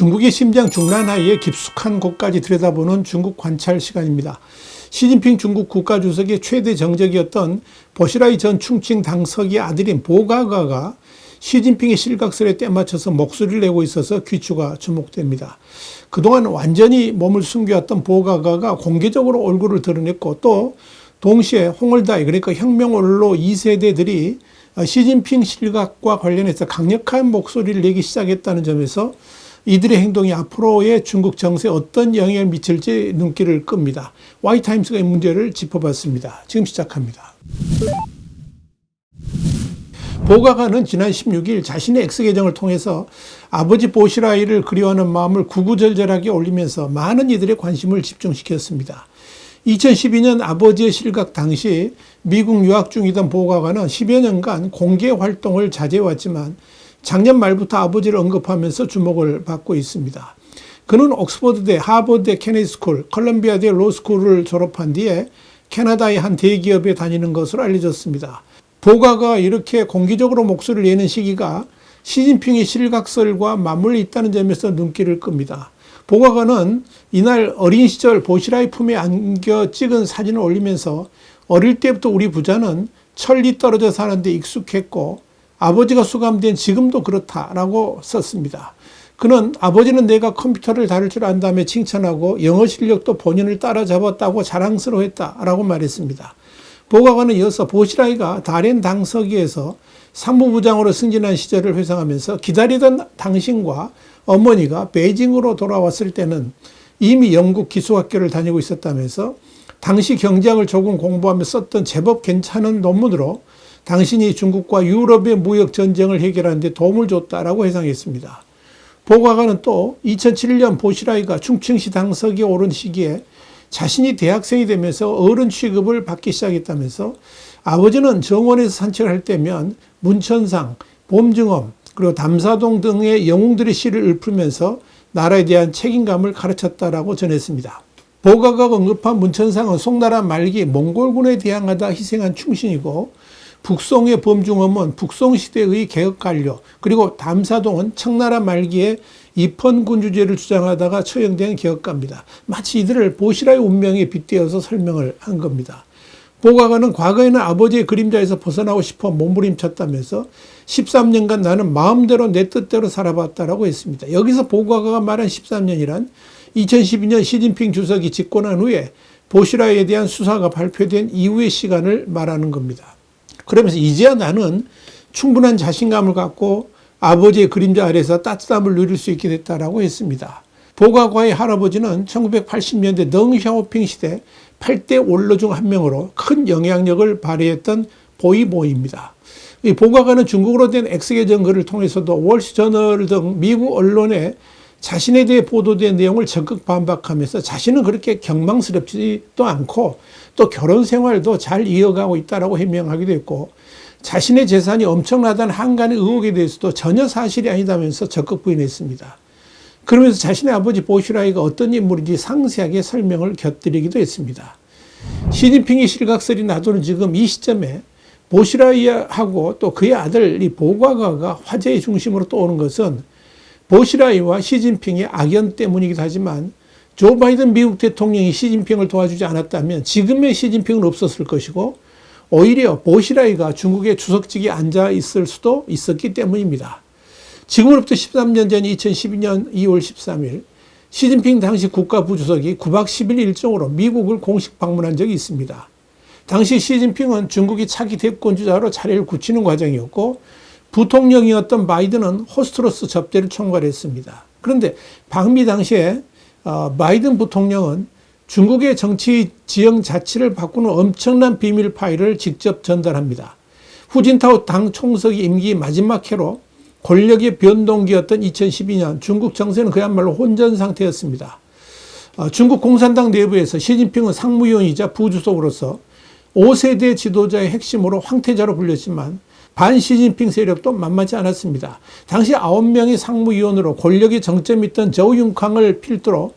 중국의 심장 중란하에 깊숙한 곳까지 들여다보는 중국 관찰 시간입니다. 시진핑 중국 국가주석의 최대 정적이었던 보시라이 전 충칭 당석의 아들인 보가가가 시진핑의 실각설에 때맞춰서 목소리를 내고 있어서 귀추가 주목됩니다. 그동안 완전히 몸을 숨겨왔던 보가가가 공개적으로 얼굴을 드러냈고 또 동시에 홍을다이 그러니까 혁명언로 2세대들이 시진핑 실각과 관련해서 강력한 목소리를 내기 시작했다는 점에서 이들의 행동이 앞으로의 중국 정세에 어떤 영향을 미칠지 눈길을 끕니다. 와이타임스가 이 문제를 짚어봤습니다. 지금 시작합니다. 보가가는 지난 16일 자신의 X계정을 통해서 아버지 보시라이를 그리워하는 마음을 구구절절하게 올리면서 많은 이들의 관심을 집중시켰습니다. 2012년 아버지의 실각 당시 미국 유학 중이던 보가가는 10여 년간 공개 활동을 자제해왔지만 작년 말부터 아버지를 언급하면서 주목을 받고 있습니다. 그는 옥스퍼드대, 하버드대 케네디스쿨, 컬럼비아대 로스쿨을 졸업한 뒤에 캐나다의 한 대기업에 다니는 것으로 알려졌습니다. 보가가 이렇게 공개적으로 목소리를 내는 시기가 시진핑의 실각설과 맞물려 있다는 점에서 눈길을 끕니다. 보가가는 이날 어린 시절 보시라의 품에 안겨 찍은 사진을 올리면서 어릴 때부터 우리 부자는 천리 떨어져 사는데 익숙했고 아버지가 수감된 지금도 그렇다라고 썼습니다. 그는 아버지는 내가 컴퓨터를 다룰 줄 안다며 칭찬하고 영어 실력도 본인을 따라잡았다고 자랑스러워했다라고 말했습니다. 보가관은 이어서 보시라이가 다렌 당서기에서 상무부장으로 승진한 시절을 회상하면서 기다리던 당신과 어머니가 베이징으로 돌아왔을 때는 이미 영국 기숙학교를 다니고 있었다면서 당시 경제학을 조금 공부하며 썼던 제법 괜찮은 논문으로 당신이 중국과 유럽의 무역 전쟁을 해결하는 데 도움을 줬다라고 해상했습니다. 보과관은 또 2007년 보시라이가 충청시 당석에 오른 시기에 자신이 대학생이 되면서 어른 취급을 받기 시작했다면서 아버지는 정원에서 산책을 할 때면 문천상, 봄증엄, 그리고 담사동 등의 영웅들의 시를 읊으면서 나라에 대한 책임감을 가르쳤다라고 전했습니다. 보가가 언급한 문천상은 송나라 말기 몽골군에 대항하다 희생한 충신이고 북송의 범중엄은 북송시대의 개혁관료 그리고 담사동은 청나라 말기에 입헌군주제를 주장하다가 처형된 개혁가입니다. 마치 이들을 보시라의 운명에 빗대어서 설명을 한 겁니다. 보가가는 과거에는 아버지의 그림자에서 벗어나고 싶어 몸부림쳤다면서 13년간 나는 마음대로 내 뜻대로 살아봤다라고 했습니다. 여기서 보가가가 말한 13년이란 2012년 시진핑 주석이 집권한 후에 보시라에 대한 수사가 발표된 이후의 시간을 말하는 겁니다. 그러면서 이제야 나는 충분한 자신감을 갖고 아버지의 그림자 아래서 따뜻함을 누릴 수 있게 됐다라고 했습니다. 보가과의 할아버지는 1980년대 덩샤오핑 시대 8대 원로 중 한 명으로 큰 영향력을 발휘했던 보이보이입니다. 이 보가가는 중국어로 된 X계정 글을 통해서도 월스저널 등 미국 언론에 자신에 대해 보도된 내용을 적극 반박하면서 자신은 그렇게 경망스럽지도 않고 또 결혼 생활도 잘 이어가고 있다라고 해명하기도 했고 자신의 재산이 엄청나다는 한간의 의혹에 대해서도 전혀 사실이 아니다면서 적극 부인했습니다. 그러면서 자신의 아버지 보시라이가 어떤 인물인지 상세하게 설명을 곁들이기도 했습니다. 시진핑이 실각설이 나도는 지금 이 시점에 보시라이하고 또 그의 아들 이 보과가가 화제의 중심으로 떠오는 것은 보시라이와 시진핑의 악연 때문이기도 하지만 조 바이든 미국 대통령이 시진핑을 도와주지 않았다면 지금의 시진핑은 없었을 것이고 오히려 보시라이가 중국의 주석직에 앉아 있을 수도 있었기 때문입니다. 지금으로부터 13년 전 2012년 2월 13일 시진핑 당시 국가부주석이 9박 10일 일정으로 미국을 공식 방문한 적이 있습니다. 당시 시진핑은 중국이 차기 대권주자로 자리를 굳히는 과정이었고 부통령이었던 바이든은 호스트로스 접대를 총괄했습니다. 그런데 방미 당시에 어, 바이든 부통령은 중국의 정치 지형 자치를 바꾸는 엄청난 비밀 파일을 직접 전달합니다. 후진타오 당 총석이 임기 마지막 해로 권력의 변동기였던 2012년 중국 정세는 그야말로 혼전 상태였습니다. 어, 중국 공산당 내부에서 시진핑은 상무위원이자 부주석으로서 5세대 지도자의 핵심으로 황태자로 불렸지만 반 시진핑 세력도 만만치 않았습니다. 당시 9명의 상무위원으로 권력의 정점이 있던 저우융캉을 필두로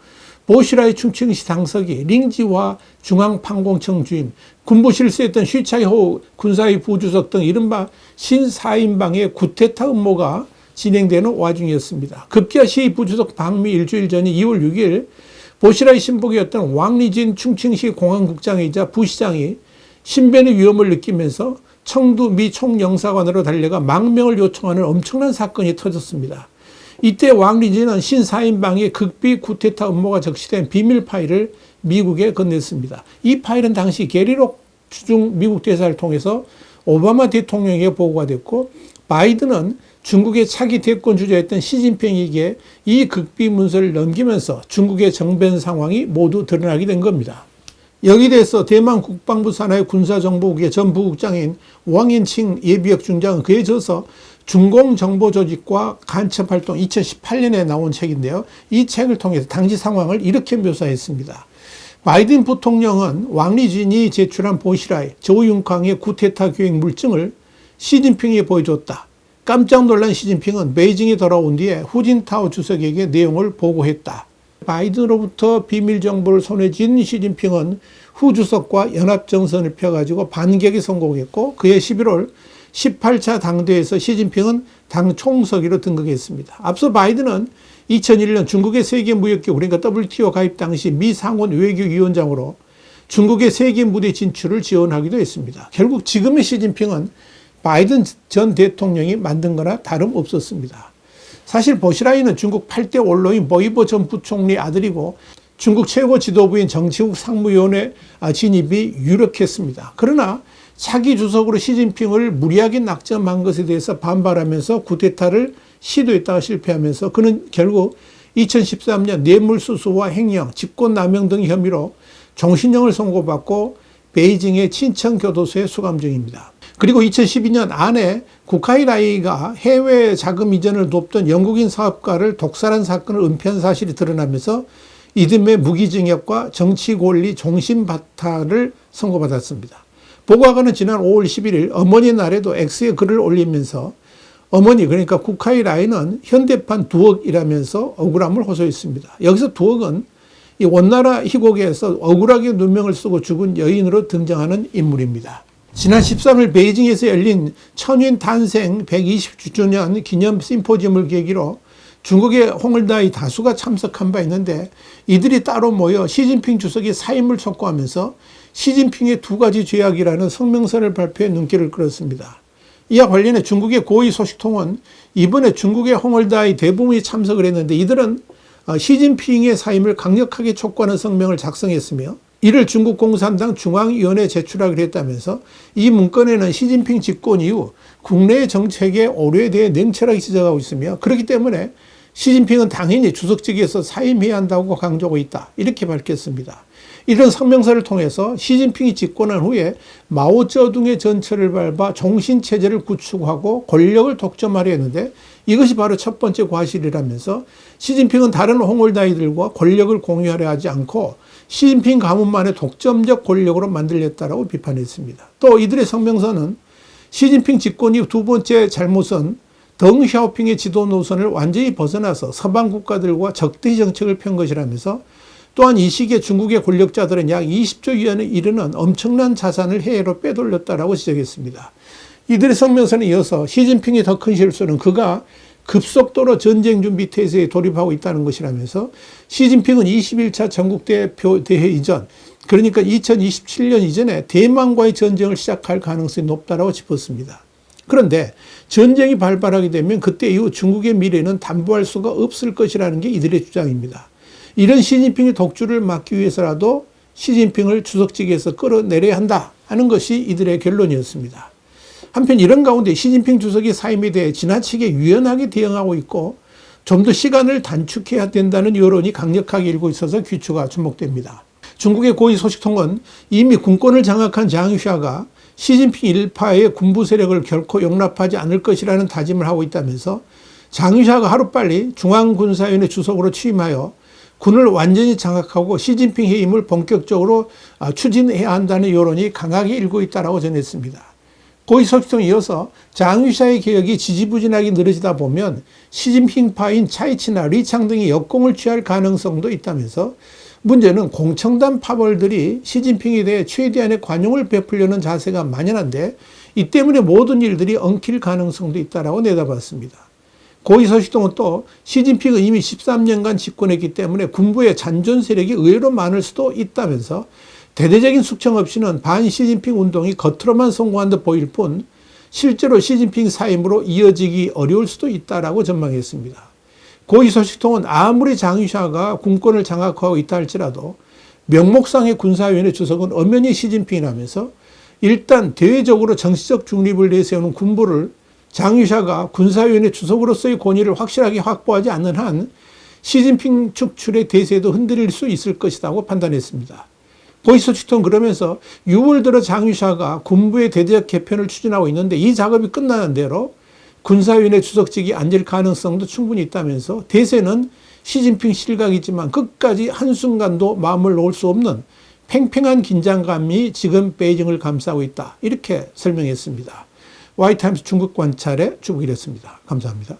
보시라의 충칭시 당서기, 링지와 중앙판공청 주임, 군부 실세했던 쉬차이호 군사위 부주석 등 이른바 신사인방의 구테타 음모가 진행되는 와중이었습니다. 급기야 시 부주석 방미 일주일 전인 2월 6일 보시라의 신복이었던 왕리진 충칭시 공항국장이자 부시장이 신변의 위험을 느끼면서 청두 미 총영사관으로 달려가 망명을 요청하는 엄청난 사건이 터졌습니다. 이때 왕리진은 신사인방의 극비 쿠데타 음모가 적시된 비밀 파일을 미국에 건넸습니다. 이 파일은 당시 게리록 주중 미국 대사를 통해서 오바마 대통령에게 보고가 됐고 바이든은 중국의 차기 대권 주자였던 시진핑에게 이 극비 문서를 넘기면서 중국의 정변 상황이 모두 드러나게 된 겁니다. 여기 대해서 대만 국방부 산하의 군사정보국의 전 부국장인 왕인칭 예비역 중장은 그에 져서 중공정보조직과 간첩활동 2018년에 나온 책인데요. 이 책을 통해서 당시 상황을 이렇게 묘사했습니다. 바이든 부통령은 왕리진이 제출한 보시라이 조윤캉의 구테타 계획 물증을 시진핑에 보여줬다. 깜짝 놀란 시진핑은 베이징에 돌아온 뒤에 후진타오 주석에게 내용을 보고했다. 바이든으로부터 비밀 정보를 손에 쥔 시진핑은 후 주석과 연합 정선을 펴가지고 반격에 성공했고 그해 11월 18차 당대에서 시진핑은 당 총서기로 등극했습니다. 앞서 바이든은 2001년 중국의 세계무역기구 그러니까 WTO 가입 당시 미 상원 외교위원장으로 중국의 세계 무대 진출을 지원하기도 했습니다. 결국 지금의 시진핑은 바이든 전 대통령이 만든 거나 다름없었습니다. 사실 보시라이는 중국 8대 원로인 보이보 전 부총리 아들이고 중국 최고 지도부인 정치국 상무위원회 진입이 유력했습니다. 그러나 차기 주석으로 시진핑을 무리하게 낙점한 것에 대해서 반발하면서 구데타를 시도했다가 실패하면서 그는 결국 2013년 뇌물수수와 횡령, 직권남용 등 혐의로 종신형을 선고받고 베이징의 친천교도소에 수감 중입니다. 그리고 2012년 아내 구카이라이가 해외 자금 이전을 돕던 영국인 사업가를 독살한 사건을 은폐한 사실이 드러나면서 이듬해 무기징역과 정치권리 종신바타를 선고받았습니다. 보고하가는 지난 5월 11일 어머니 날에도 X에 글을 올리면서 어머니 그러니까 국카이 라인은 현대판 두억이라면서 억울함을 호소했습니다. 여기서 두억은 이 원나라 희곡에서 억울하게 누명을 쓰고 죽은 여인으로 등장하는 인물입니다. 지난 13일 베이징에서 열린 천윈 탄생 120주년 기념 심포지엄을 계기로 중국의 홍을다이 다수가 참석한 바 있는데 이들이 따로 모여 시진핑 주석이 사임을 촉구하면서 시진핑의 두 가지 죄악이라는 성명서를 발표해 눈길을 끌었습니다. 이와 관련해 중국의 고위 소식통은 이번에 중국의 홍을다이 대부분이 참석을 했는데 이들은 어, 시진핑의 사임을 강력하게 촉구하는 성명을 작성했으며 이를 중국 공산당 중앙위원회에 제출하기로 했다면서 이 문건에는 시진핑 집권 이후 국내 정책의 오류에 대해 냉철하게 지적하고 있으며 그렇기 때문에 시진핑은 당연히 주석직에서 사임해야 한다고 강조하고 있다. 이렇게 밝혔습니다. 이런 성명서를 통해서 시진핑이 집권한 후에 마오쩌둥의 전철을 밟아 종신체제를 구축하고 권력을 독점하려 했는데 이것이 바로 첫 번째 과실이라면서 시진핑은 다른 홍올다이들과 권력을 공유하려 하지 않고 시진핑 가문만의 독점적 권력으로 만들렸다라고 비판했습니다. 또 이들의 성명서는 시진핑 집권 이후 두 번째 잘못은 덩샤오핑의 지도 노선을 완전히 벗어나서 서방 국가들과 적대 정책을 편 것이라면서 또한 이 시기에 중국의 권력자들은 약 20조 위안에 이르는 엄청난 자산을 해외로 빼돌렸다라고 지적했습니다. 이들의 성명서에 이어서 시진핑의 더 큰 실수는 그가 급속도로 전쟁 준비 태세에 돌입하고 있다는 것이라면서 시진핑은 21차 전국대표 대회 이전 그러니까 2027년 이전에 대만과의 전쟁을 시작할 가능성이 높다라고 짚었습니다. 그런데 전쟁이 발발하게 되면 그때 이후 중국의 미래는 담보할 수가 없을 것이라는 게 이들의 주장입니다. 이런 시진핑의 독주를 막기 위해서라도 시진핑을 주석직에서 끌어내려야 한다 하는 것이 이들의 결론이었습니다. 한편 이런 가운데 시진핑 주석의 사임에 대해 지나치게 유연하게 대응하고 있고 좀 더 시간을 단축해야 된다는 여론이 강력하게 일고 있어서 귀추가 주목됩니다. 중국의 고위 소식통은 이미 군권을 장악한 장유샤가 시진핑 일파의 군부 세력을 결코 용납하지 않을 것이라는 다짐을 하고 있다면서 장유샤가 하루빨리 중앙군사위원회 주석으로 취임하여 군을 완전히 장악하고 시진핑 해임을 본격적으로 아, 추진해야 한다는 여론이 강하게 일고 있다고 전했습니다. 고위 소식통에 이어서 장유샤의 개혁이 지지부진하게 늘어지다 보면 시진핑파인 차이치나 리창 등이 역공을 취할 가능성도 있다면서 문제는 공청단 파벌들이 시진핑에 대해 최대한의 관용을 베풀려는 자세가 만연한데 이 때문에 모든 일들이 엉킬 가능성도 있다라고 내다봤습니다. 고위 소식통은 또 시진핑은 이미 13년간 집권했기 때문에 군부의 잔존 세력이 의외로 많을 수도 있다면서 대대적인 숙청 없이는 반 시진핑 운동이 겉으로만 성공한 듯 보일 뿐 실제로 시진핑 사임으로 이어지기 어려울 수도 있다라고 전망했습니다. 고위 소식통은 아무리 장유샤가 군권을 장악하고 있다 할지라도 명목상의 군사위원회 주석은 엄연히 시진핑이라면서 일단 대외적으로 정치적 중립을 내세우는 군부를 장유샤가 군사위원회 주석으로서의 권위를 확실하게 확보하지 않는 한 시진핑 축출의 대세도 흔들릴 수 있을 것이라고 판단했습니다. 고이소치통 그러면서 6월 들어 장유샤가 군부의 대대적 개편을 추진하고 있는데 이 작업이 끝나는 대로 군사위원회 주석직이 앉을 가능성도 충분히 있다면서 대세는 시진핑 실각이지만 끝까지 한순간도 마음을 놓을 수 없는 팽팽한 긴장감이 지금 베이징을 감싸고 있다. 이렇게 설명했습니다. 와이타임스 중국 관찰의 주북이랬습니다. 감사합니다.